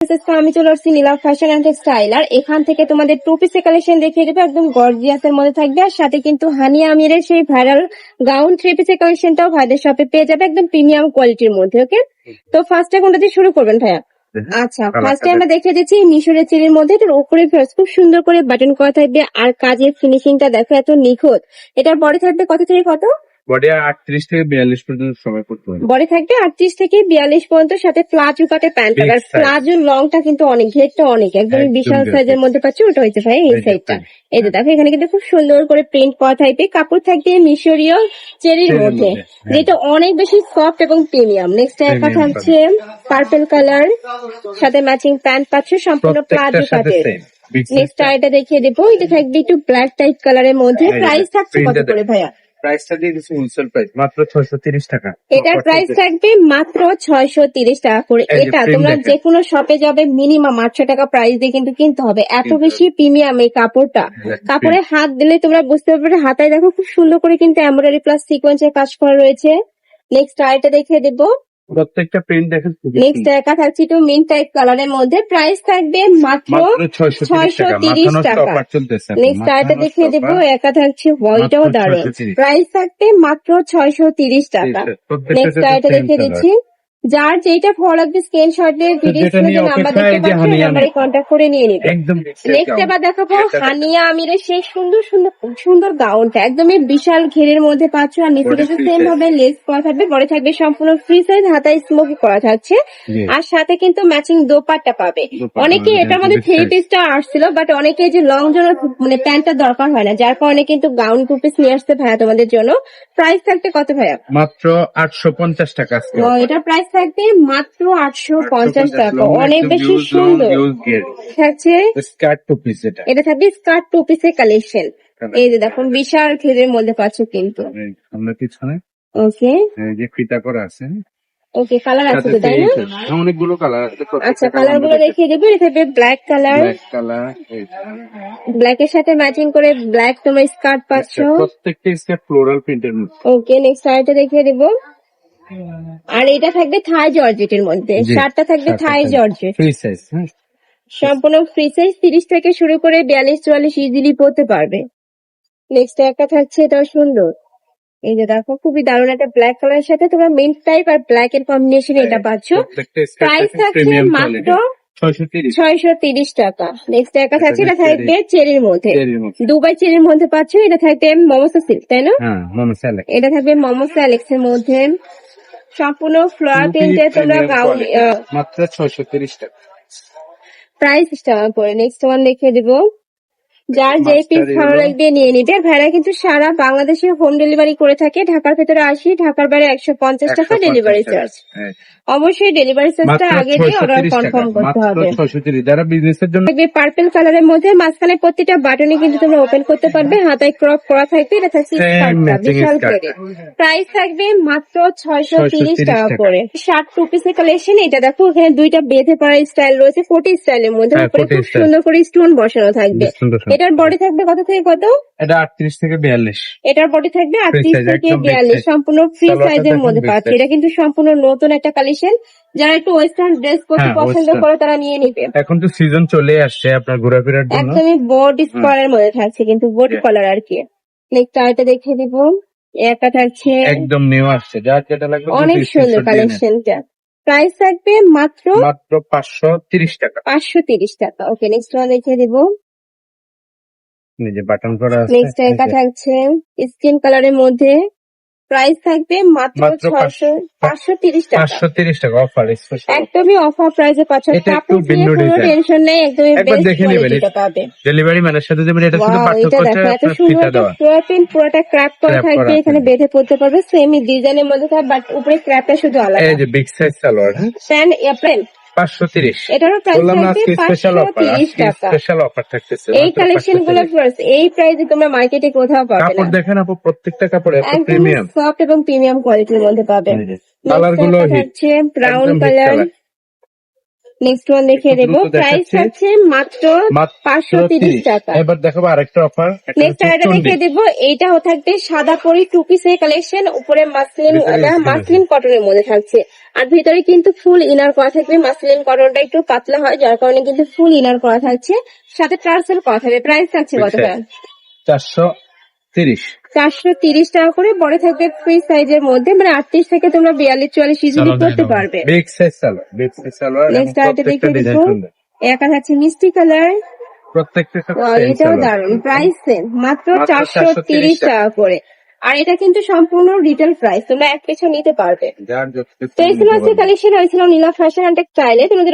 আজকে আমি চলে আসছি নীলা ফ্যাশন অ্যান্ড টেক্সটাইল আর এখান থেকে তোমাদের টু পিসের কালেকশন দেখিয়ে দেবে একদম গর্জিয়াস এর মধ্যে থাকবে। আর সাথে কিন্তু হানি আমিরের সেই ভাইরাল গাউন থ্রি পিসের কালেকশনটাও ভাইদের শপে পেয়ে যাবে একদম প্রিমিয়াম কোয়ালিটির মধ্যে ওকে তো ফার্স্টে কোনটা দিয়ে শুরু করবেন ভাইয়া। আচ্ছা ফার্স্টে আমরা দেখে দিচ্ছি মিশরের চিরির মধ্যে এটার উপরে first খুব সুন্দর করে বাটন করা থাকবে। আর কাজের ফিনিশিংটা দেখো এত নিখুঁত। এটার বডি থাকবে কত থেকে কত? বডি আটত্রিশ থেকে বিয়াল্লিশ পর্যন্ত সময় করতে হবে। বডি থাকবে আটত্রিশ থেকে বিয়াল্লিশ পর্যন্ত সাথে প্লাজো কাটে প্যান্ট। Big আর. প্লাজো লংটা কিন্তু অনেক ঘেরটা অনেক একদম বিশাল সাইজের মধ্যে পাচ্ছি ওটা হচ্ছে ভাই এই সাইডটা এই যে দেখো এখানে কিন্তু খুব সুন্দর করে প্রিন্ট করা থাকবে। কাপড় থাকবে মিশরীয় চেরির মধ্যে হ্যাঁ। যেটা অনেক বেশি সফট এবং প্রিমিয়াম নেক্সট একটা Premium থাকছে পার্পল কালার সাথে ম্যাচিং প্যান্ট পাচ্ছ সম্পূর্ণ প্লাজো সেম নেক্সট এটা দেখিয়ে দেবো এটা থাকবে একটু ব্ল্যাক টাইপ কালারের মধ্যে। প্রাইস থাকছে কত করে ভাইয়া? প্রাইসটা দিয়ে দিচ্ছি হোলসেল প্রাইস মাত্র ছয়শো তিরিশ টাকা। এটার প্রাইস থাকবে মাত্র ছয়শো তিরিশ টাকা করে। এটা তোমরা। যে কোনো শপে যাবে মিনিমাম আটশো টাকা প্রাইস দিয়ে কিন্তু কিনতে হবে। এত বেশি প্রিমিয়াম এই কাপড়টা। কাপড়ে হাত দিলে তোমরা বুঝতে পারবে হাতায় দেখো খুব সুন্দর করে কিন্তু এমব্রয়ডারি প্লাস সিকোয়েন্সের কাজ করা রয়েছে। নেক্সট আর এটা দেখে দেবো। প্রত্যেকটা প্রিন্ট দেখেন নেক্সট। একা থাকছে একটু মিন টাইপ কালারের মধ্যে। প্রাইস থাকবে মাত্র মাত্র ছয়শো তিরিশ টাকা। 630 টাকা। নেক্সট আয়টা দেখে দেখিয়ে দেব। একা থাকছে হোয়াইটও দারুণ 630 প্রাইস থাকবে মাত্র ছয়শো তিরিশ টাকা। নেক্সট সাথে দেখে দেখিয়ে দিচ্ছি। যার যেটা ভালো লাগবে স্ক্রিনশট দিয়ে ভিডিও স্ক্রিনে নিয়ে নাম্বার দেখতে পাচ্ছেন নাম্বারে কন্ট্যাক্ট করে নিয়ে নিবে। নেক্সট এবার দেখাবো হানিয়া আমিরের সেই সুন্দর সুন্দর সুন্দর গাউনটা একদমই বিশাল ঘেরের মধ্যে পাচ্ছ আর নিচে কিন্তু সেম। ভাবে লেস করা থাকবে পরে থাকবে সম্পূর্ণ ফ্রি সাইজ হাতায় স্মোকি করা থাকছে। আর সাথে কিন্তু ম্যাচিং দোপাট্টা পাবে। অনেকে এটার মধ্যে থ্রি পিসটা আসছিল বাট অনেকে যে লং জন্য মানে প্যান্টটা দরকার হয় না যার কারণে কিন্তু গাউন টু পিস নিয়ে আসতে ভাইয়া তোমাদের জন্য। প্রাইস থাকবে কত ভাইয়া? মাত্র আটশো পঞ্চাশ টাকা এটা প্রাইস থাকবে মাত্র আটশো পঞ্চাশ টাকা। অনেক বেশি সুন্দর। থাকছে স্কার্ট টু পিস এটা। এটা থাকবে স্কার্ট টু পিসের কালেকশন এই যে দেখুন বিশাল ঘেরের মধ্যে পাচ্ছ কিন্তু। সামনে পিছনে। ওকে এই যে ফিতা করা আছে। ওকে কালার আছে তো তাই না? হ্যাঁ, অনেকগুলো কালার আছে আচ্ছা কালারগুলো দেখিয়ে দেবো। এটা থাকবে black colour black colour black এর সাথে ম্যাচিং করে ব্ল্যাক তোমার স্কার্ট পাচ্ছ। প্রত্যেকটা স্কার্ট ফ্লোরাল প্রিন্টের মধ্যে। ওকে নেক্সট আরেকটা দেখিয়ে দেবো। আর এটা থাকবে থাই জর্জেটের মধ্যে শার্টটা থাকবে থাই জর্জেট। ফ্রি সাইজ হ্যাঁ? সম্পূর্ণ ফ্রি সাইজ তিরিশ থেকে শুরু করে বিয়াল্লিশ চুয়াল্লিশ ইজিলি পড়তে পারবে। নেক্সট একটা থাকছে এটাও সুন্দর। এই যে দেখো খুবই দারুণ একটা ব্ল্যাক কালারের সাথে তোমরা মেন টাইপ আর ব্ল্যাক এর কম্বিনেশন এটা পাচ্ছ। প্রাইস থাকছে মাত্র ছয়শো তিরিশ। টাকা। নেক্সট একটা থাকছে এটা থাকবে চেরির মধ্যে। দুবাই চেরির মধ্যে পাচ্ছ এটা থাকবে মমসা সিল্ক তাই না? হ্যাঁ এটা থাকবে মমসা অ্যালেক্স এর মধ্যে। সম্পূর্ণ ফ্লোয়ার প্রিন্টে তোমরা গাউন মাত্র ছয়শো তিরিশ টাকা। প্রাইস স্টার পরে নেক্সট ওয়ান দেখে দেব। যার যে পিস ভালো। লাগবে নিয়ে নিবে ভাড়া কিন্তু সারা বাংলাদেশে হোম ডেলিভারি করে থাকে। ঢাকার ভেতরে আসি ঢাকার বাইরে একশো পঞ্চাশ টাকা ডেলিভারি চার্জ। অবশ্যই ডেলিভারি চার্জটা আগে দিয়ে অর্ডার কনফার্ম করতে হবে। যারা বিজনেসের জন্য থাকবে পার্পল কালারের মধ্যে মাঝখানে প্রতিটা বাটনে কিন্তু তোমরা ওপেন করতে পারবে। হাতায় ক্রপ করা থাকবে এটা থাকছে বিশাল করে। প্রাইস থাকবে মাত্র ছয়শো তিরিশ টাকা। করে। শার্ট টু পিসের কালেকশন এটা দেখো এখানে দুইটা বেঁধে পড়ার স্টাইল রয়েছে কোটি স্টাইলের মধ্যে। হ্যাঁ, উপরে খুব সুন্দর করে স্টোন বসানো থাকবে। এটার বডি থাকবে কত থেকে কত? এটা আটত্রিশ থেকে বিয়াল্লিশ। এটার বডি থাকবে আটত্রিশ size, থেকে একদম big বিয়াল্লিশ। size। সম্পূর্ণ ফ্রি সাইজের মধ্যে পাচ্ছে। এটা কিন্তু সম্পূর্ণ নতুন একটা কালেকশন যারা একটু ওয়েস্টার্ন ড্রেস পরতে হ্যাঁ, পছন্দ করে তারা নিয়ে নিবে। এখন তো সিজন চলে আসছে আপনার ঘোরাফেরার জন্য। একদমই বোর্ড স্কোয়ারের মধ্যে থাকছে কিন্তু বোর্ড কলার আর কি। নেক্সট আরেকটা দেখিয়ে দিব। একটা থাকছে একদম নিউ আসছে। যার যেটা লাগবে অনেক সুন্দর কালেকশনটা প্রাইস থাকবে মাত্র মাত্র পাঁচশো তিরিশ টাকা। পাঁচশো তিরিশ টাকা। ওকে নেক্সট ওয়ান দেখিয়ে দিব। নিজে বাটন করা আছে নেক্সট একটা থাকছে। স্কিন কালারের মধ্যে প্রাইস থাকবে মাত্র ছয়শো পাঁচশো তিরিশ টাকা। পাঁচশো তিরিশ টাকা অফার স্পেশাল একদমই অফার প্রাইসে পাচ্ছ এটা একটু ভিন্ন কোনো টেনশন নেই একদমই বেস্ট। কোয়ালিটিটা ডেলিভারি ম্যানের সাথে এটা শুধু পার্থক্য হচ্ছে এত সুন্দর প্রিন্ট পুরোটা ক্র্যাপ করা থাকবে এখানে বেঁধে পড়তে পারবে সেমি ডিজাইনের মধ্যে থাকবে বাট উপরে ক্র্যাপটা শুধু আলাদা। এই যে বিগ সাইজ সালোয়ার হ্যাঁ? প্যান্ট এপ্রেন পাঁচশো তিরিশ। এটারও প্রাইস থাকবে স্পেশাল পাঁচশো অফার তিরিশ টাকা। স্পেশাল অফার থাকতেছে এই কালেকশন 530 গুলো এই প্রাইসে তোমরা মার্কেটে কোথাও পাবে না। কাপড় দেখেন আপু প্রত্যেকটা কাপড় প্রিমিয়াম সফট এবং প্রিমিয়াম কোয়ালিটির মধ্যে পাবে। কালারগুলো হচ্ছে ব্রাউন কালার নেক্সট ওয়ান একটু দেবো। প্রাইস। আছে মাত্র পাঁচশো তিরিশ টাকা। এবার দেখাবো আরেকটা অফার নেক্সট আরেকটা দেখিয়ে দেবো। এইটাও থাকবে সাদা পরি টু পিসের কালেকশন উপরে মাসলিন মাসলিন কটনের মধ্যে থাকছে। আর ভিতরে কিন্তু ফুল ইনার করা থাকবে। মাসলিন কটনটা একটু পাতলা হয় যার কারণে কিন্তু ফুল ইনার করা থাকছে। সাথে টার্সেল করা থাকবে। প্রাইস থাকছে কত। চারশো তিরিশ। চারশো তিরিশ টাকা করে বড় থাকবে ফ্রি সাইজের মধ্যে মানে আটত্রিশ থেকে তোমরা বিয়াল্লিশ চুয়াল্লিশ ইজিলি করতে পারবে। Big size salwar big size salwar next সুন্দর। একা থাকছে মিষ্টি কালার। এটাও দারুণ প্রাইস সেম মাত্র চারশো তিরিশ টাকা। করে। আর এটা কিন্তু সম্পূর্ণ রিটেল প্রাইস তোমরা এক পিছু নিতে পারবে। তো এই ছিল আজকে কালেকশন হয়েছিল নীলা ফ্যাশন অ্যান্ড টেক্সটাইলে তুমি যদি